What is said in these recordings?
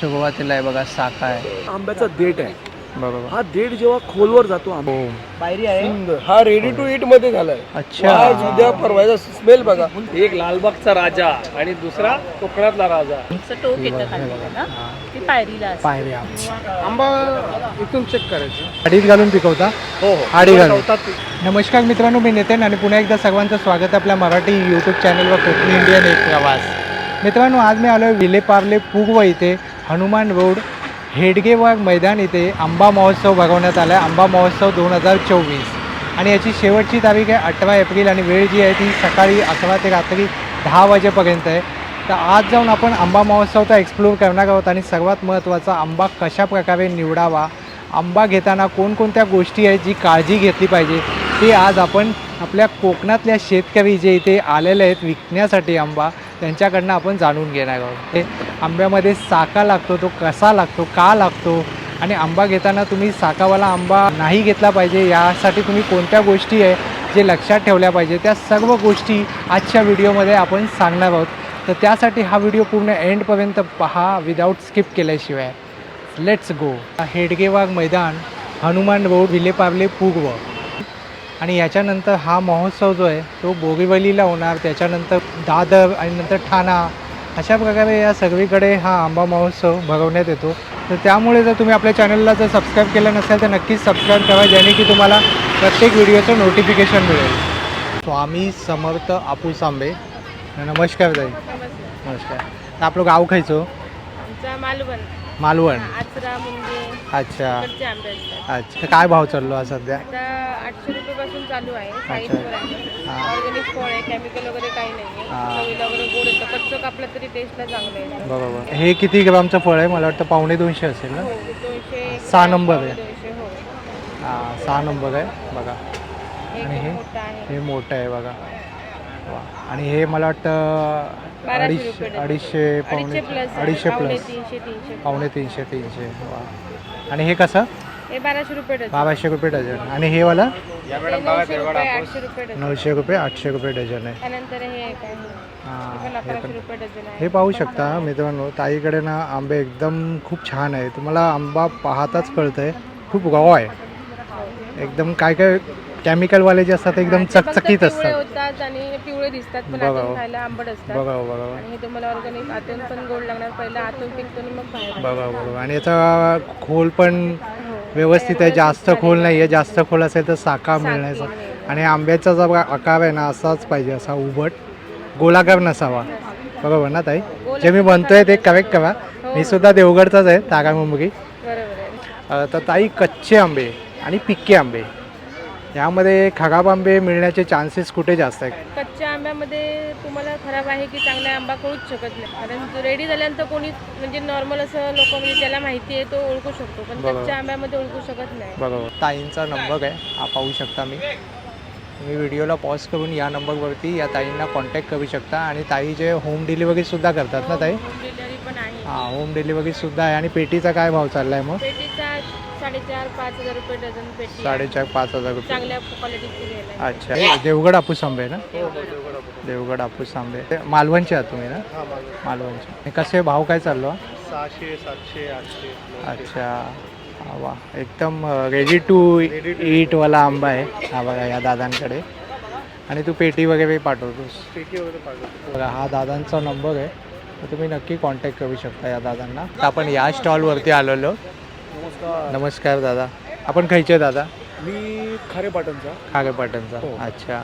सुरुवातीला आहे बघा साखा आहे. आंब्याचा देठ आहे. बरोबर. हा देठ जेव्हा खोलवर जातो आंबा. हो. पायरी आहे. सुंदर. हा रेडी टू इटमध्ये झालाय. अच्छा. आज उद्या परवाचा स्मेल बघा. एक लालबागचा राजा आणि दुसरा कोकणातला राजा. असं टोक येतं खाली ना ती पायरीला असते. पायरी आंबे. आंबा इथून चेक करायचं. आडीत घालून पिकवता? हो हो. आडी घालून. नमस्कार मित्रांनो मी नितीन आणि पुन्हा एकदा सर्वांचं स्वागत आहे आपल्या मराठी यूट्यूब चॅनलवर कोकणी इंडियन एक प्रवास. मित्रांनो आज मी आलो आहे विलेपार्ले पूर्व इथे. हनुमान रोड हेडगेवाग मैदान इथे आंबा महोत्सव भरवण्यात आला आहे आंबा महोत्सव दोन हजार चोवीस. आणि याची शेवटची तारीख आहे अठरा एप्रिल आणि वेळ जी आहे ती सकाळी अकरा ते रात्री दहा वाजेपर्यंत आहे. तर आज जाऊन आपण आंबा तर एक्सप्लोर करणार आहोत आणि सर्वात महत्त्वाचा आंबा कशा प्रकारे निवडावा आंबा घेताना कोणकोणत्या गोष्टी आहेत जी काळजी घेतली पाहिजे ते आज आपण आपल्या कोकणातल्या शेतकरी जे इथे आलेले आहेत विकण्यासाठी आंबा त्यांच्याकडनं आपण जाणून घेणार आहोत. ते आंब्यामध्ये साका लागतो तो कसा लागतो का लागतो? आणि आंबा घेताना तुम्ही साकावाला आंबा नाही घेतला पाहिजे यासाठी तुम्ही कोणत्या गोष्टी आहे जे लक्षात ठेवल्या पाहिजे? त्या सर्व गोष्टी आजच्या व्हिडिओमध्ये आपण सांगणार आहोत. तर त्यासाठी हा व्हिडिओ पूर्ण एंडपर्यंत पहा विदाऊट स्किप केल्याशिवाय. लेट्स गो हेडगेवाग मैदान हनुमान रोड विलेपार्ले पूर्व. आणि याच्यानंतर हा महोत्सव जो आहे तो बोरीवलीला होणार. त्याच्यानंतर दादर आणि नंतर ठाणा अशा प्रकारे या सगळीकडे हा आंबा महोत्सव भरवण्यात येतो. तर त्यामुळे जर तुम्ही आपल्या चॅनलला जर सबस्क्राईब केलं नसेल तर नक्कीच सबस्क्राईब करा ज्याने की तुम्हाला प्रत्येक व्हिडिओचं नोटिफिकेशन मिळेल. स्वामी समर्थ आपूस आंबे नमस्कार ताई. नमस्कार. तर आपलं गाव खायचो? मालवण. मालवण. आचरा मुंगे अच्छा. इकडचे आंबे असतात अच्छा. काय भाव चाललो आहे सध्या? आता आठशे रुपये पासून चालू आहे. साईजवर आहे. हा. ऑर्गॅनिक फळ आहे केमिकल वगैरे काही नाही हा. आहे चवीला वगैरे गोड येतं. कच्चं कापलं तरी टेस्टला चांगलं येतं बरोबर. हे किती ग्रामचं फळ आहे? मला वाटतं पावणे दोनशे असेल ना? हो दोनशे सहा नंबर आहे. दोनशे हो. हां सहा नंबर आहे. बघा. आणि हे? मोठा आहे. हे मोठं आहे बघा. आणि हे मला वाटतं अडीचशे. अडीचशे पावणे अडीचशे प्लस पावणे तीनशे तीनशे. वा. आणि हे कसं? हे बाराशे रुपये बाराशे रुपये डझन. आणि हे वाला? हे नऊशे रुपये आठशे रुपये डझन. आहे. हे हे हां हे रुपये डझन आहे. हे पाहू शकता मित्रांनो ताईकडे ना आंबे एकदम खूप छान आहे. तुम्हाला आंबा पाहताच कळतंय. खूप गाव आहे. एकदम काय काय केमिकलवाले जे असतात ते एकदम चकचकीत असतात. होतात आणि पिवळे दिसतात पण बघा. आतून खायला आंबट असतात. बघा हो, बघा. आणि हे तुम्हाला ऑर्गॅनिक आतून पण गोड लागणार. पहिला आतून पिकतो आणि मग बाहेर बघा बघा आणि याचा खोल पण हो. व्यवस्थित आहे. जास्त खोल नाही आहे. जास्त खोल असेल तर साका मिळण्याचा. आणि आंब्याचा जो आकार आहे ना असाच पाहिजे. असा उभट गोलाकार नसावा. बरोबर ना ताई. जे मी म्हणतोय ते करेक्ट करा. मी सुद्धा देवगडचाच आहे तागा मुंबई. बरोबर आहे. तर ताई कच्चे आंबे आणि पिक्के आंबे. यामध्ये खराब आंबे मिळण्याचे चान्सेस कुठे जास्त आहेत? कच्च्या आंब्यामध्ये तुम्हाला खराब आहे की चांगला आंबा कळूच शकत नाही. कारण रेडी झाल्यानंतर कोणी म्हणजे नॉर्मल असं लोक म्हणजे ज्याला माहिती आहे तो ओळखू शकतो. पण बरोबर. कच्च्या आंब्यामध्ये ओळखू शकत नाही. बरोबर. ताईंचा नंबर आहे. हा पाहू शकता मी. तुम्ही व्हिडिओला पॉज करून या नंबरवरती या ताईंना कॉन्टॅक्ट करू शकता. आणि ताई जे होम डिलिव्हरीसुद्धा करतात ना ताई? होम डिलिव्हरी पण आहे. हां होम डिलिव्हरीसुद्धा आहे. आणि पेटीचा काय भाव चालला आहे मग? पेटीचा साडेचार पाच हजार रुपये डझन पेटी आहे. साडेचार पाच हजार रुपये. चांगल्या क्वालिटीची घ्यायला आहे. अच्छा. हे देवगड हापूस आंबे ना? देवगड हापूस. आंबे. ते मालवणचे आहात तुम्ही ना? मालवणचे. हे कसे भाव काय चाललो? सहाशे सातशे आठशे अच्छा. हा वा. एकदम रेडी टू ईटवाला आंबा आहे. हा बघा या दादांकडे. आणि तू पेटी वगैरे पाठवतोस. पेटी वगैरे पाठवतो. बघा हा दादांचा नंबर आहे. तर तुम्ही नक्की कॉन्टॅक्ट करू शकता या दादांना. तर आपण या स्टॉलवरती आलेलो. नमस्कार. नमस्कार दादा. आपण खायचे दादा? मी खारे पाटणचा. हो. अच्छा.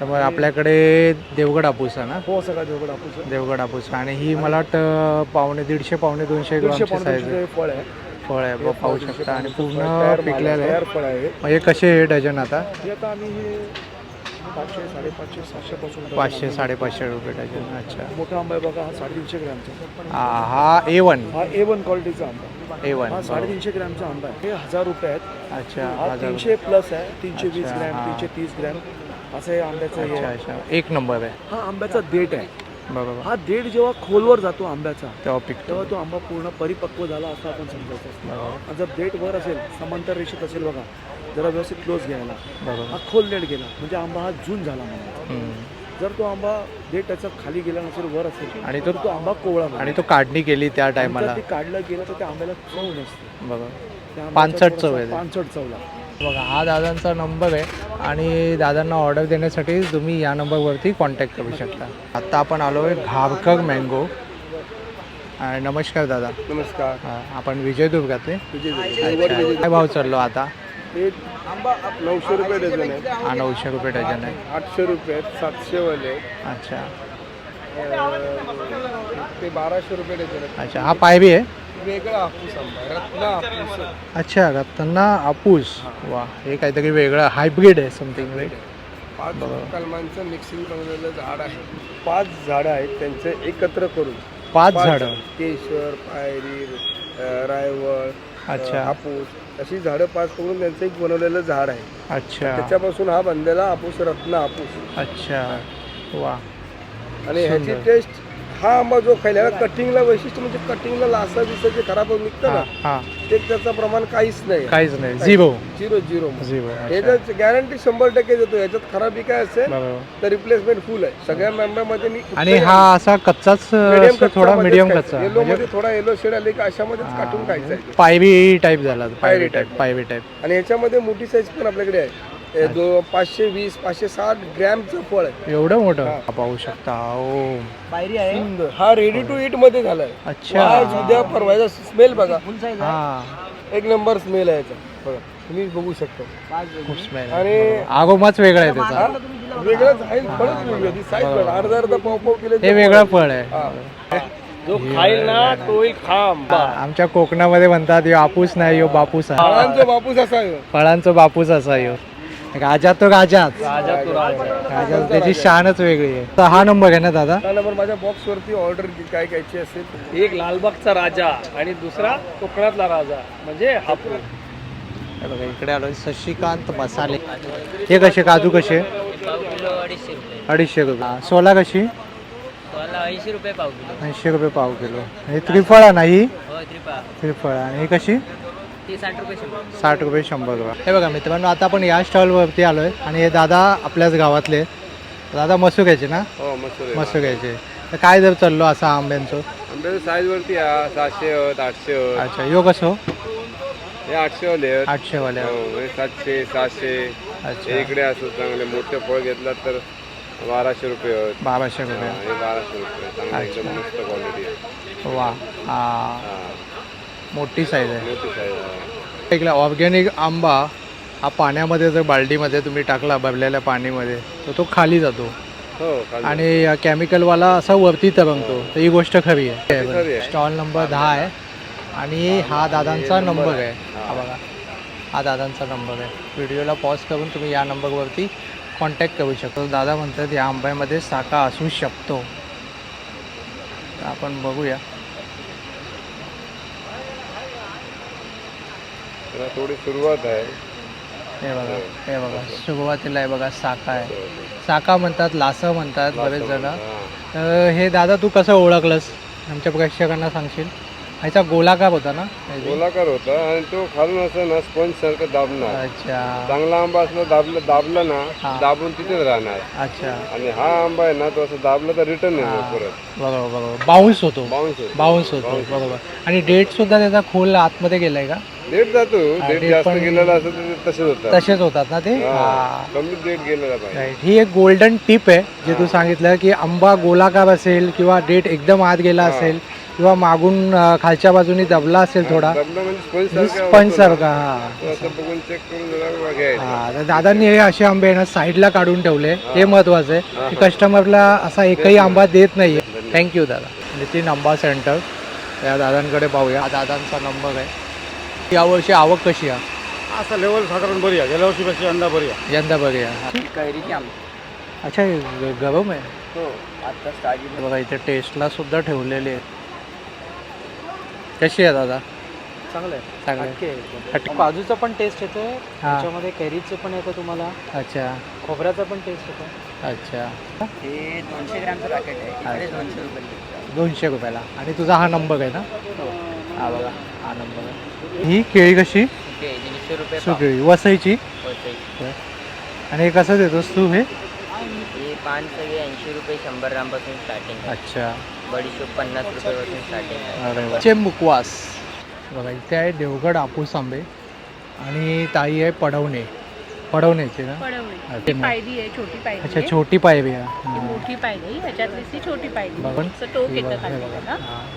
तर मग आपल्याकडे देवगड हापूस आहे ना? हो सगळा देवगड हापूस देवगड हापूस. आणि ही मला वाटतं पावणे दीडशे पावणे दोनशे दीडशे ग्रामची साईज फळ आहे. फळ आहे पाहू शकता. आणि पूर्ण आहे, पिकलेलं आहे. तयार फळ आहे. म्हणजे कसे हे डझन आता? हे आता आम्ही हे पाचशे साडेपाचशे सातशे पासून पाचशे साडेपाचशे रुपये डझन. अच्छा. मोठा आंबा आहे बघा हा साडेतीनशे ग्रॅमचा. हा हा ए वन हा ए वन क्वालिटीचा आंबा. ए वन हा साडेतीनशे ग्रॅमचा आंबा आहे. हे हजार रुपये आहेत. अच्छा हा हजार तीनशे प्लस आहे. तीनशे वीस अच्छा, ग्रॅम हा. तीनशे तीस ग्रॅम. असं हे आंब्याचं हे अच्छा आहे. अच्छा. एक नंबर आहे. हा आंब्याचा देठ आहे. बरोबर. हा देठ जेव्हा खोलवर जातो आंब्याचा तेव्हा पिकतो. तेव्हा तो आंबा पूर्ण परिपक्व झाला असं आपण समजायचं असतं. बरोबर. आणि जर देठ वर असेल समांतर रेषेत असेल बघा जरा व्यवस्थित क्लोज घ्यायला. बरोबर. हा खोल नेट गेला. म्हणजे आंबा हा जून झाला म्हणून. हम्म. जर तो आंबा देठ त्याचा खाली गेला नसेल वर असेल आणि तो तर तो आंबा कोवळा आणि तो काढणी केली त्या टायमाला. ते काढला गेला तर त्या आंब्याला चव नसते. बघा. त्या आंब्याचा पानसट चव आहे ते. पानसट चव लागते. बघा हा दादांचा नंबर आहे आणि दादांना ऑर्डर देण्यासाठी तुम्ही या नंबरवरती कॉन्टॅक्ट करू शकता. आत्ता आपण आलो आहे घारकर मँगो आणि नमस्कार दादा. नमस्कार. हा, आपण विजयदुर्गातले विजय काय भाव चाललो आता? नऊशे रुपये डझन आहे. हा नऊशे रुपये डझन आहे. आठशे रुपये आहेत सातशे वाले अच्छा. ते बाराशे रुपये डझन आहेत. अच्छा हा पायबी आहे? वेगळा हापूस आंबा आहे, रत्ना हापूस आहे. अच्छा रत्ना आपूस वा हे काहीतरी वेगळं हायब्रिड आहे समथिंग राईट पाच कलमांचं मिक्सिंग बनवलेलं झाड आहे. पाच झाडं आहेत त्यांचे एकत्र करून. पाच झाडं. केशर पायरी अ, रायवळ अच्छा. हापूस. अशी झाडं पाच करून त्यांचं एक बनवलेलं झाड आहे. अच्छा. त्याच्यापासून हा बनलेला हापूस रत्न हापूस. अच्छा. वा. आणि ह्याची सुंदर. टेस्ट हा आंबा जो खायला कटिंगला वैशिष्ट्य म्हणजे कटिंगला लासा बिसा जे खराब निघतं हा ना ते त्याचं प्रमाण काहीच नाही. काहीच नाही. झिरो झिरो झिरो ह्याच्यात गॅरंटी शंभर टक्के देतो याच्यात खराबी काय असेल तर रिप्लेसमेंट फुल आहे. सगळ्या आंब्यामध्ये मी आणि हा असा कच्चाच थोडा मिडियम कच्चा. येलो म्हणजे मध्ये थोडा येलो शेड आले का अशामध्येच काटून खायचं आहे. पायवी टाईप झाला पायवी टाईप. पायवी टाईप आणि ह्याच्यामध्ये मोठी साईज पण आपल्याकडे आहे. दो पाचशे वीस पाचशे साठ ग्रॅमचं फळ आहे. एवढं मोठं? पाहू शकता ओ. सुंदर. हा रेडी टू इटमध्ये झालाय. अच्छा. आज उद्या परवाचा स्मेल बघा. हा. एक नंबर स्मेल आहे याचा. बघा तुम्ही बघू शकता. खूप स्मेल आणि आगोमाच वेगळा आहे त्याचा. हा, वेगळंच आहे फळच वेगळी साईज बघा अर्धा अर्धा पाव पाव किलो हे वेगळं फळ आहे. हा. जो खाईल ना तोही खाम आमच्या कोकणामध्ये म्हणतात यो आपूस नाही यो बापूस आहे. फळांचा बापूस असा आहे. फळांचा बापूस असा यो राजा तो राजाच. राजा तो राजा. राजा त्याची शानच वेगळी आहे. तर हा नंबर आहे ना दादा. हा नंबर माझ्या बॉक्स वरती ऑर्डर काय घ्यायची असेल. एक लालबागचा राजा आणि दुसरा कोकणातला राजा. म्हणजे हापूस हे बघा इकडे आलो शशिकांत मसाले. हे कसे काजू कसे? पाव किलो अडीचशे रुपये. अडीचशे रुपये सोला कशी? ऐंशी रुपये पाव किलो. ऐंशी रुपये पाव किलो. हे त्रिफळा नाही हो? त्रिपा त्रिफळा. आणि ही कशी? ती साठ रुपये शंभर. साठ रुपये शंभर रुपये. हे बघा मित्रांनो आता आपण या स्टॉलवरती आलो आहे आणि हे दादा आपल्याच गावातले आहेत. दादा मसुक्याचे ना? हो मस्त मसुक्याचे. तर काय दर चाललो असा आंब्यांचं? आंब्याच्या साईज वरती हा सातशे आहेत आठशे आहेत अच्छा यो कसो हे? आठशे वाले आहेत. आठशे वाल्या हो, हे सातशे सहाशे. अच्छा. इकडे असं चांगले मोठे फळ घेतला तर बाराशे रुपये आहेत बाराशे हा, रुपये. हे बाराशे रुपये. चांगलं एकदम मस्त क्वालिटी आहे. वा हा. हा, मोठी साईज आहे. एक ऑर्गॅनिक आंबा हा पाण्यामध्ये जर बाल्टीमध्ये तुम्ही टाकला भरलेल्या पाणीमध्ये तर तो खाली जातो. हो खाली. आणि केमिकलवाला असा वरती तरंगतो. तर ही गोष्ट खरी आहे. स्टॉल नंबर दहा आहे. आणि हा दादांचा नंबर आहे. हा. बघा. हा दादांचा नंबर आहे. व्हिडिओला पॉज करून तुम्ही या नंबरवरती कॉन्टॅक्ट करू शकतो. दादा म्हणतात या आंब्यामध्ये साका असू शकतो. तर आपण बघूया. त्याला थोडी सुरुवात आहे. हे बघा हे. बघा सुरुवातीला आहे बघा साका आहे. साका म्हणतात लासं म्हणतात बरेच जण. हा. हे दादा तू कसं ओळखलंस? आमच्या प्रेक्षकांना सांगशील? ह्याचा गोलाकार होता ना? गोलाकार होता आणि तो खालून असं ना स्पंज सारखं दाबणार. अच्छा. चांगला आंबा असला दाबलं दाबला. ना दाबून तिथेच राहणार. अच्छा. आणि हा आंबा आहे ना तो असं दाबला तर रिटर्न येणार परत. बरोबर बरोबर. बाउन्स होतो. बाउन्स होतो. बाउन्स होतो. बरोबर. आणि डेट सुद्धा त्याचा खोल आतमध्ये गेलाय का? डेट जातो. डेट जास्त गेलेला असं तसेच होतात. तसेच होतात ना ते? हा. कमी डेट गेलेला पाहिजे. ही एक गोल्डन टिप आहे जे तू सांगितलं की आंबा गोलाकार असेल किंवा डेट एकदम आत गेला असेल किंवा मागून खालच्या बाजूनी दबला असेल थोडा दाबला म्हणजे स्पंज सारखा. सारखा हा. हा तर दादांनी हे असे आंबे आहे ना साईडला काढून ठेवले. हे. महत्वाचं आहे. की कस्टमरला असा एकही आंबा देत नाहीये. थँक्यू दादा. नितीन आंबा सेंटर या दादांकडे पाहूया. हा दादांचा नंबर आहे. यावर्षी आवक कशी आहे? असं लेवल साधारण बरी आहे. गेल्या वर्षीपेक्षा यंदा बरी आहे. यंदा बघूया कैरीची आंबे. अच्छा हे गरम आहे. हो हे बघा इथे टेस्टला सुद्धा ठेवलेले आहेत. कशी आहे दादा? चांगलं आहे. चांगले हटके काजूचा पण टेस्ट येतो हा. त्याच्यामध्ये कैरीचं पण येतं तुम्हाला. अच्छा. खोबऱ्याचा पण टेस्ट येतो. अच्छा. हे दोनशे ग्रॅमचं पॅकेट आहे. इकडे दोनशे रुपये. दोनशे रुपयाला. आणि तुझा हा नंबर आहे ना? हा. बघा हा नंबर आहे. ही केळी कशी? ओके दीडशे रुपये पाव. सुकेळी वसईची? होते आणि हे कसं देतोस तू हे हे? पान सगळे ऐंशी रुपये शंभर ग्रामपासून स्टार्टिंग आहे. अच्छा. बडीशोप पन्नास रुपयापासून स्टार्टिंग आहे. अरे वा. चे मुकवास. बघा इथे आहे देवगड आपूस आंबे आणि ताई आहे पडवणे. पडवण्याचे ना? पडवणे. ती पायरी आहे छोटी पायरी अच्छा आहे. छोटी पायरी ती आहे मोठी पायरी ती छोटी पायरी बघा. असं टोक येतं खाली. त्याला.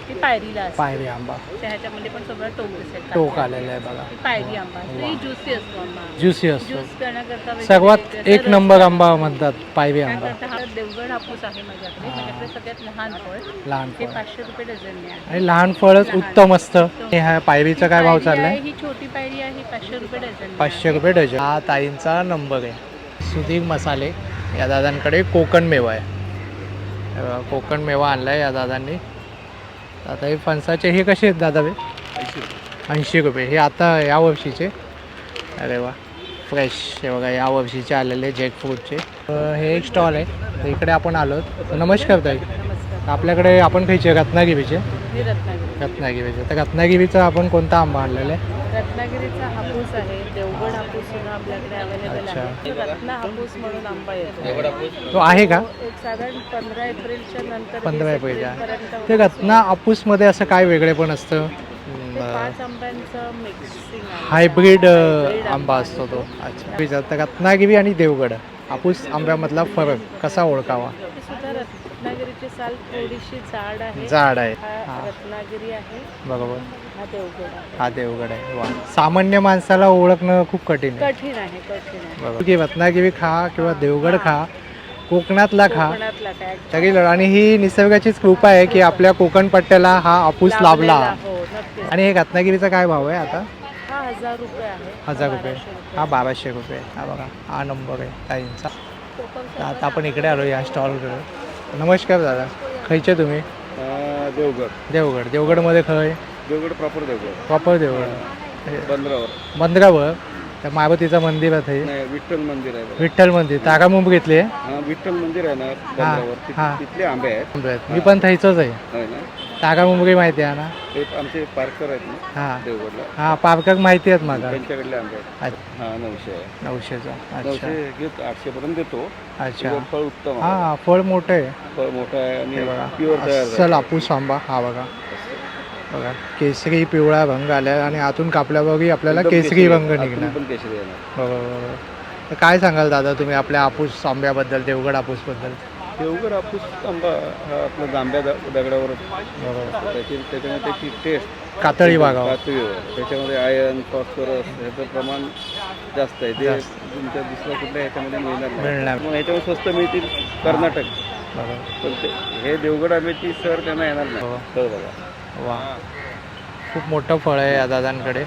ती पायरीला असते. पायरी आंबा. त्या ह्याच्यामध्ये पण सगळं टोक दिसेल टोक. आलेला आहे बघा. पायरी आंबा. असतो वा. ही ज्युसी असतो आंबा. ज्युसी असतो. ज्यूस करण्याकरता वगैरे सर्वात त्याचा एक रस नंबर आंबा म्हणतात पायरी आंबा. त्याकरता हा देवगड हापूस आहे माझ्याकडे. माझ्याकडे सगळ्यात लहान फळ. लहान फळ. पाचशे रुपये डझनने आहे. आणि लहान फळच. उत्तम असतं. हे ह्या पायरीचा काय भाव पायरी आहे, चाललाय ही छोटी पायरी आहे ही पाचशे रुपये डझन पाचशे रुपये डझन. हा ताईंचा नंबर आहे. सुधीर मसाले या दादांकडे कोकण मेवा आहे. हे कोकण मेवा आणलाय या दादांनी. आता हे फणसाचे हे कसे आहेत दादा ऐंशी रुपये. हे आता या वर्षीचे? अरे वा. फ्रेश हे बघा या वर्षीचे आलेले जॅक फ्रूटचे अं, हे एक स्टॉल आहे. तर इकडे आपण आलो. नमस्कार ताई. नमस्कार. आपल्याकडे आपण खायचे रत्नागिरीचे? मी रत्नागिरी. रत्नागिरीचे. तर रत्नागिरीचा आपण कोणता आंबा आणलेला आहे? रत्नागिरीचा हापूस आहे. देवगड हापूस सुद्धा आपल्याकडे अवेलेबल. आहे. रत्ना हापूस म्हणून आंबा येतो. तो आहे का? एक साधारण पंधरा एप्रिलच्या नंतर 15 वीस एप्रिलच्या. एप्रिलपर्यंत ते रत्ना आपूसमध्ये असं काय वेगळे पण असतं? ते पाच आंब्यांचं मिक्सिंग आहे. हायब्रिड आंबा असतो तो. अच्छा. तर रत्नागिरी आणि देवगड हापूस आंब्यामधला फरक कसा ओळखावा? सुद्धा रत्नागिरीची साल थोडीशी जाड आहे. जाड आहे. हा हा. रत्नागिरी आहे. बरोबर. हा देवगड आहे. हा वा. सामान्य माणसाला ओळखणं खूप कठीण आहे. कठीण आहे कठीण आहे. बरोबर की रत्नागिरी खा किंवा देवगड खा कोकणातला खा कोकणातला काय तरी लढ- आणि ही निसर्गाचीच कृपा आहे की आपल्या कोकण पट्ट्याला हा हापूस लाभला. लावलेला, हो आणि हे रत्नागिरीचा काय भाव आहे आता? हा हजार रुपये आहे. हजार रुपये. बाराशे हा बाराशे रुपये. हा बघा हा नंबर आहे ताईंचा. कोकण तर आता आपण इकडे आलो या स्टॉलकडे. नमस्कार दादा. खयचे तुम्ही? देवगड. देवगड. देवगडमध्ये खय? देवगड प्रॉपर देवगड. प्रॉपर देवगड. बंदरावर. मंदिरावर त्या मारुतीचं मंदिर आहे. नाही विठ्ठल मंदिर आहे बघा. विठ्ठल मंदिर. तारा मुंबईतले हा, विठ्ठल मंदिर आहे ना बंदरावर. तिथ-. तिथले आंबे आहेत. मी पण थैचंच आहे. होय ना? तारा मुंबई माहिती आहे ना? ते आमचे पार्कर आहेत ना हा. देवगडला. हा पार्कक माहिती आहेत मला त्यांच्याकडले आंबे आहेत. अच्छा, हा नऊशे आहे. नऊशेचा. अच्छा. नऊशे घेत आठशे पर्यंत देतो. अच्छा. फळ उत्तम आहे. हा फळ मोठं आहे. फळ मोठं आहे आणि प्युअर तयार अस्सल. हापूस आंबा. हा बघा. बघा केसरी पिवळा रंग आला आणि आतून कापल्याबरोबर आपल्याला केसरी रंग आतून निघणार. पण केसरी येणार बरोबर तर काय सांगाल दादा तुम्ही आपल्या हापूस आंब्याबद्दल देवगड हापूसबद्दल देवगड हापूस आंबा हा आपला जांभ्या द- दगडावर बरोबर त्याची त्याच्यामुळे त्याची टेस्ट कातळी बागावर कातळीवर त्याच्यामध्ये आयर्न फॉस्फरस ह्याचं प्रमाण जास्त आहे. ते जास्त. तुमच्या दुसऱ्या कुठल्या ह्याच्यामध्ये मिळणार नाही. मिळणार मग ह्याच्यामध्ये स्वस्त मिळतील कर्नाटक. बरोबर पण ते हे देवगड आंब्याची सर त्यांना येणार हो. नाही तर बघा. वा. खूप मोठं फळ आहे या दादांकडे.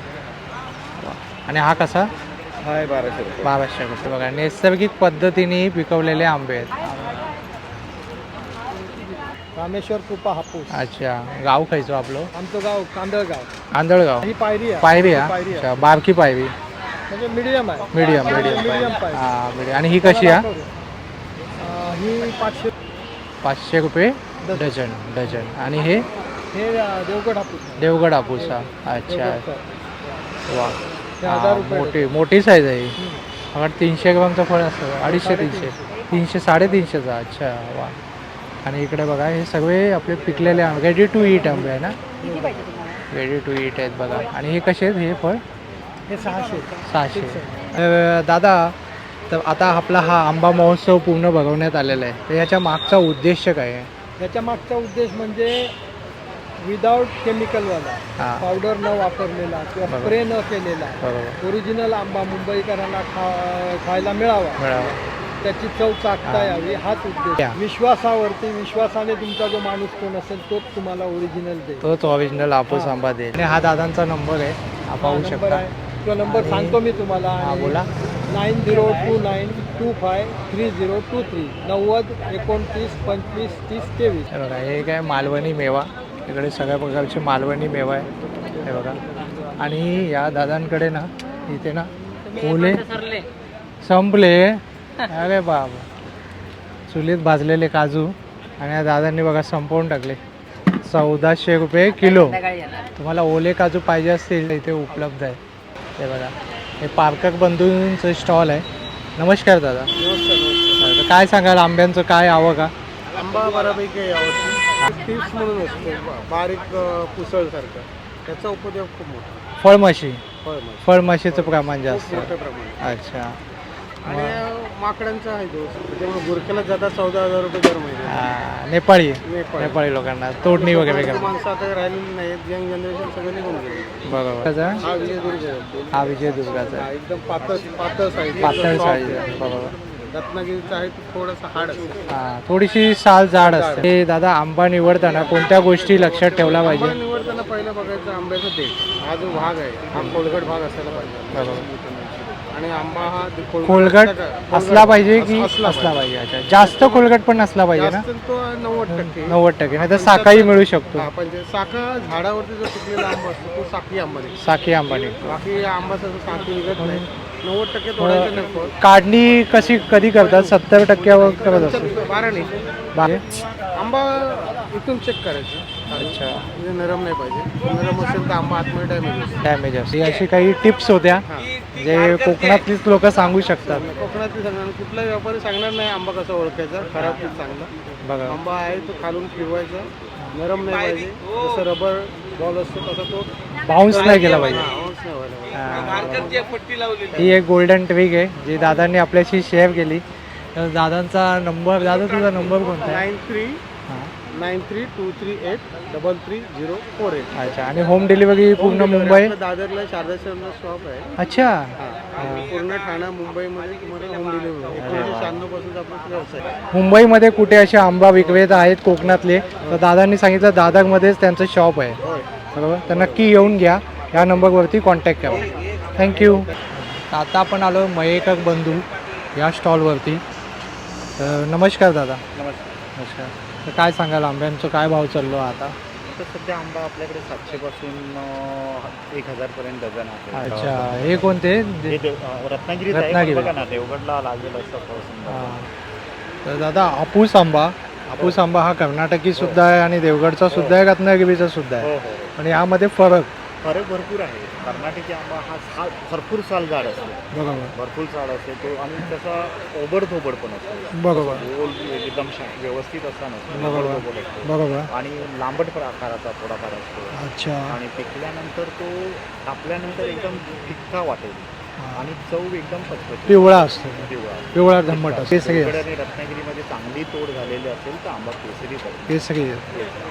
वा. आणि हा कसा? हा आहे बाराशे रुपये. बाराशे रुपये. बघा नैसर्गिक पद्धतीने पिकवलेले आंबे आहेत. रामेश्वर कृपा हापूस. अच्छा. गाव खायचो आपलं? आमचं गाव कांदळगाव. आंधळगाव ही पायरी आहे. पायरी हा पायरी आहे. अच्छा. बारकी पायरी. म्हणजे मिडियम आहे. मीडियम मीडियम मीडियम पायरी. हा मीडियम आणि ही कशी हा अं, ही पाचशे पाचशे रुपये डझन डझन. आणि हे? हे देवगड हापूस. देवगड हापूस हा. अच्छा. वा. हे मोठी मोठी साईज आहे मला तीनशे ग्रामचं फळ असतं अडीचशे तीनशे. तीनशे साडेतीनशेचा. अच्छा वा. आणि इकडे बघा हे सगळे आपले पिकलेले आंबे. रेडी टू ईट आंबे आहे ना? रेडी टू ईट आहेत बघा. आणि हे कसे आहेत हे फळ? हे सहाशे. सहाशे. अ, दादा तर आता आपला हा आंबा महोत्सव पूर्ण भरवण्यात आलेला आहे. तर याच्या मागचा उद्देश काय आहे? याच्या मागचा उद्देश म्हणजे विदाऊट केमिकलवाला हा पावडर न वापरलेला किंवा बरोबर. स्प्रे न केलेला बरोबर ओरिजिनल आंबा मुंबईकरांना खा खायला मिळावा मिळावा त्याची चव चाकता हा. यावी हाच या. उद्देश विश्वासावरती विश्वासाने तुमचा जो माणूस कोण असेल तोच तुम्हाला ओरिजिनल देईल तोच ओरिजिनल हापूस हा. आंबा देईल आणि हा दादांचा नंबर आहे हा पाहू नंबर शकता आहे तो नंबर आणि- सांगतो मी तुम्हाला हा बोला nine zero two nine two five three zero two three नव्वद एकोणतीस पंचवीस तीस तेवीस हे बघा हे काय मालवणी मेवा इकडे सगळ्या प्रकारचे मालवणी मेवा आहे. हे बघा. आणि या दादांकडे ना इथे ना ओले संपले. अरे बाबा. चुलीत भाजलेले काजू आणि या दादांनी बघा संपवून टाकले. चौदाशे रुपये किलो. तुम्हाला ओले काजू पाहिजे असतील इथे उपलब्ध आहे. हे बघा. हे पार्कक बंधूंचं स्टॉल आहे. नमस्कार दादा. काय सांगाल आंब्यांचं काय आवक का आंबा बऱ्यापैकी टिप्स म्हणून असतो. बारीक पुसळसारखं त्याचा उपयोग खूप मोठा. फळमाशी. फळमाशी. फळमाशीचं प्रमाण जास्त. मोठ्या प्रमाणात अच्छा. आणि माकडांचा आहे दोष त्याच्यामुळे गुरखेला जाता चौदा हजार रुपये दर महिना हा, नेपाळी. नेपाळ. नेपाळी लोकांना. तोडणी वगैरे करतात. माणसं आता राहिलेली नाहीत. यंग जनरेशन सगळं निघून गेले. बरोबर. हा विजयदुर्ग आहे. हा विजय दुर्गाचा हा, एकदम पातळ पातळ साईज. पातळ साईज आहे. बरोबर. रत्नागिरीचा आहे तो थोडासा हार्ड असतो हा थोडीशी साल जाड असते. हे दादा आंबा निवडताना कोणत्या गोष्टी लक्षात ठेवला आंबा पाहिजे निवडताना पहिलं बघायचं आंब्याचा देठ. हा जो भाग आहे हा खोलगट भाग असायला पाहिजे. आणि आंबा हा ते खोलगट असला का- असला पाहिजे की अस- असला असला पाहिजे. अच्छा. जास्त खोलगट पण नसला पाहिजे ना? जास्त तो नव्वद टक्के. नव्वद टक्के. नाही तर साखाही मिळू शकतो. हा पण जे साखा झाडावरती जो पिकलेला आंबा असतो तो साखी आंबा निघतो साखी आंबा निघतो बाकी आंबा तसं साखी निघत नाही. नव्वद टक्के तोडायचं नाही फळ काढणी कशी कधी करतात? सत्तर टक्क्यावर करत असतो बारा नाही. बा- आंबा इथून चेक करायचं. अच्छा. म्हणजे नरम नाही पाहिजे. नरम असेल तर आंबा आतमध्ये डॅमेज असतो डॅमेज असते. अशी काही टिप्स होत्या जे कोकणातलीच लोक सांगू शकतात. कोकणातली सांगणार कुठलाही व्यापारी सांगणार नाही आंबा कसा ओळखायचा. खराब की चांगला. बघा. आंबा आहे तो खालून फिरवायचा. नरम नाही पाहिजे. जसं रबर बॉल असतो तसा तो बाउन्स नाही केला पाहिजे. bounce नाही. हा. ही एक गोल्डन ट्रिक आहे जी दादांनी आपल्याशी शेअर केली. तर दादांचा नंबर दादा तुझा नंबर कोणता नाईन थ्री हा. Nine three two three eight double three zero four eight. अच्छा आणि होम डिलिव्हरी पूर्ण मुंबई? दादरला शारदा शॉप आहे. अच्छा. हा. पूर्ण ठाणा मुंबईमध्ये तुम्हाला होम डिलिव्हरी एकोणीसशे शहाण्णवपासून आपला व्यवसाय आहे. मुंबईमध्ये कुठे असे आंबा विक्रेता आहेत कोकणातले? तर दादांनी सांगितलं दादरमध्येच त्यांचं शॉप आहे. होय. बरोबर? तर नक्की येऊन घ्या. या नंबरवरती कॉन्टॅक्ट करा. थँक्यू आता आपण आलो मयेकर बंधू या स्टॉलवरती तर नमस्कार दादा. नमस्कार. तर काय सांगाल आंब्यांचं काय भाव चाललो आता? तर सध्या आंबा आपल्याकडे सातशे पासून एक हजार पर्यंत डझन आहे. अच्छा. हे कोणते? हे देव- अं, रत्नागिरीत आहे रत्नागिरी. बघा ना देवगडला लागेल असं हा. तर दादा हापूस आंबा. हापूस आंबा हा कर्नाटकी सुद्धा आहे आणि देवगडचा सुद्धा आहे रत्नागिरीचा सुद्धा आहे. हो हो. पण यामध्ये फरक. फरक भरपूर आहे. कर्नाटकी आंबा हा साल भरपूर साल झाड असतो. बरोबर. भरपूर साल असते तो आणि त्याचा ओबड धोबड पण असतो. बरोबर. गोल एकदम शा- व्यवस्थित असा नसतो. बरोबर. ओबड-धोबड असतो. बरोबर. आणि लांबट प्रकाराचा थोडाफार असतो. अच्छा. आणि पिकल्यानंतर तो कापल्यानंतर एकदम फिक्का वाटेल. आणि चव एकदम पचपची पिवळा असतो. पिवळा. पिवळा धम्मट असतो. असतो. आणि रत्नागिरीमध्ये चांगली तोड झालेली असेल तर आंबा केसरी पडतो. केसरी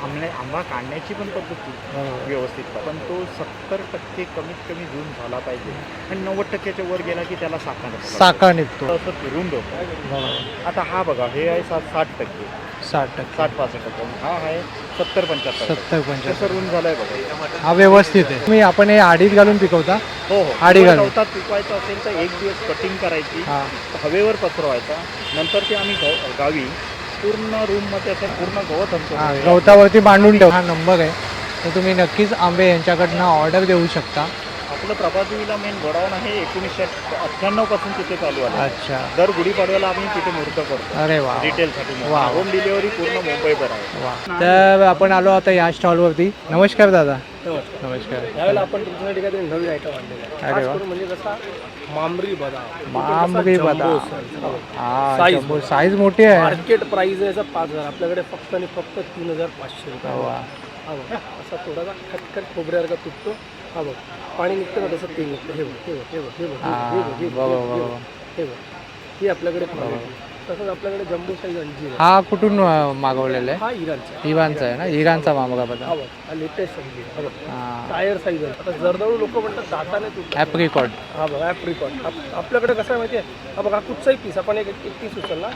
आंबे आंबा काढण्याची पण पद्धत बरोबर. व्यवस्थित. पण तो सत्तर टक्के कमीत कमी जून झाला पाहिजे. आणि नव्वद टक्क्याच्या वर गेला की त्याला साखर. साखा निघतो. असं फिरून बरोबर आता हा बघा हे आहे सात साठ टक्के. साठ टक्के. साठ पासष्ट टक्के. हा आहे सत्तर पंच्याहत्तर. सत्तर पंच्याहत्तर. कसं रुंद झालंय बघा. हा व्यवस्थित आहे. तुम्ही आपण हे आडीत घालून पिकवता? हो हो. आडी घालून. गवतात पिकवायचं असेल तर एक दिवस कटिंग करायची हा. हवेवर पसरवायचा नंतर ते आम्ही गाव- गावी पूर्ण रूममध्ये असं पूर्ण गवत हा आणतो गवतावरती बांधून ठेव. हा नंबर आहे. तर तुम्ही नक्कीच आंबे यांच्याकडनं ऑर्डर देऊ शकता. आपलं प्रभादेवीला मेन गोडाऊन आहे एकोणीसशे अठ्ठ्याण्णवपासून तिथे चालू आहे. अच्छा. दर गुढीपाडव्याला आम्ही तिथे मुहूर्त करतो. अरे वा रिटेलसाठी वा. होम डिलिव्हरी पूर्ण मुंबईभर आहे. वा. तर आपण आलो आता या स्टॉलवरती. नमस्कार दादा. नमस्कार. यावेळेला आपण तुमच्यासाठी काहीतरी नवीन आयटम आणलेला आहे. अरे खास वा. करून म्हणजे कसा मांबरी बदाम. जम्बो बदाम. हा Size साईज मोठी. आहे. मार्केट प्राइस आहे याचा पाच हजार. आपल्याकडे फक्त आणि फक्त तीन हजार पाचशे रुपये. वा. हा बघ. असा थोडासा खटखट खोबऱ्यासारखा तुटतो. हा बघ. पाणी निघतं ना तसं? तेल निघतं. हे बघ हे बघ हे बघ हे बघ हा, हे बघ हे बघ हे बघ बरोबर. हे बघ. ही आपल्याकडे quality. तसंच आपल्याकडे जम्बो साईज अंजीर आहे. हा कुठून अं, मागवलेला आहे? हा इराणचा. इराणचा आहे ना? इराणचा. मामगा हा बघ हा लेटेस्ट अंजीर हा बघ. हा. टायर साईज आहे आता जर्दाळू लोक म्हणतात दाताने तुटतो ॲप्रिकॉट हा बघा ॲप्रिकॉट आपल्याकडे कसं आहे माहिती आहे? हा बघा हा कुठचाही पीस. आपण एक एक पीस उचलला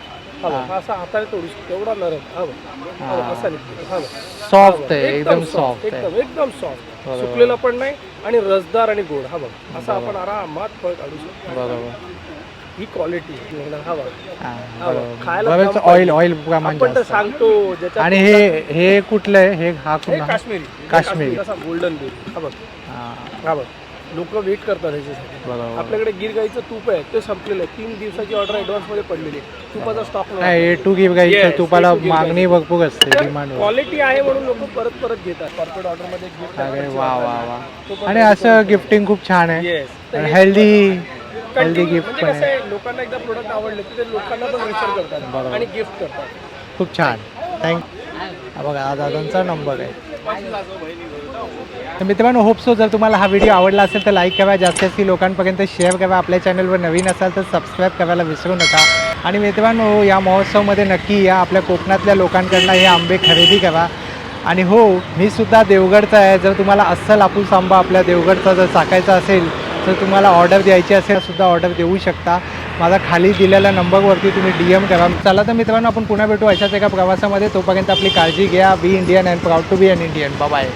हा. बघ हा असा हाताने तोडू शकतो. एवढा नरम. हा बघ. हा बघ असा निघतो. हा बघ. सॉफ्ट आहे एकदम सॉफ्ट एकदम एकदम सॉफ्ट सुकलेला पण नाही आणि रसदार आणि गोड. हा बघ. असा आपण आरामात फळ काढू शकतो. बरोबर. ही क्वालिटी हा. बरोबर. खायला बरेच ऑइल. ऑइल प्रमाण आपण तर जास्त. सांगतो आणि हे हे कुठलं आहे? हे हा हे कुठला काश्मीरी. काश्मीरी. कसा गोल्डन बेरी हा बघ. हा. हा बघ. लोक वेट करतात ह्याच्यासाठी. आपल्याकडे गिर गाईचं तूप आहे ते संपलेलं आहे. तीन दिवसाची ऑर्डर ॲडव्हान्समध्ये पडलेली आहे. तुपाचा स्टॉक नाही ए टू गाईचं Yes, तुपाला मागणी भरपूर असते डिमांड क्वालिटी आहे म्हणून लोक परत परत घेतात. कॉर्पोरेट ऑर्डरमध्ये गिफ्ट अरे वा वा वा. आणि असं गिफ्टिंग खूप छान आहे. हेल्दी हेल्दी गिफ्ट म्हणजे पण कसं आहे लोकांना एकदा प्रोडक्ट आवडले की ते लोकांना पण रेफर करतात आणि गिफ्ट करतात. खूप छान. थँक बघा हा दादांचा नंबर आहे. तर मित्रांनो होपसो जर तुम्हाला हा व्हिडिओ आवडला असेल तर लाईक करा. जास्तीत लोकांपर्यंत शेअर करा. आपल्या चॅनलवर नवीन असाल तर सबस्क्राईब करायला विसरू नका. आणि मित्रांनो या महोत्सवमध्ये नक्की या आपल्या कोकणातल्या लोकांकडनं हे आंबे खरेदी करा. आणि हो मी सुद्धा देवगडचा आहे. जर तुम्हाला अस्सल आपूस आंबा आपल्या देवगडचा जर चाकायचा असेल तर तुम्हाला ऑर्डर द्यायची असेल सुद्धा ऑर्डर देऊ शकता. माझा खाली दिलेल्या नंबरवरती तुम्ही डी एम करा. चला तर मित्रांनो आपण पुन्हा भेटू अशाच एका प्रवासामध्ये. तोपर्यंत आपली काळजी घ्या. Be Indian and proud to be an Indian bye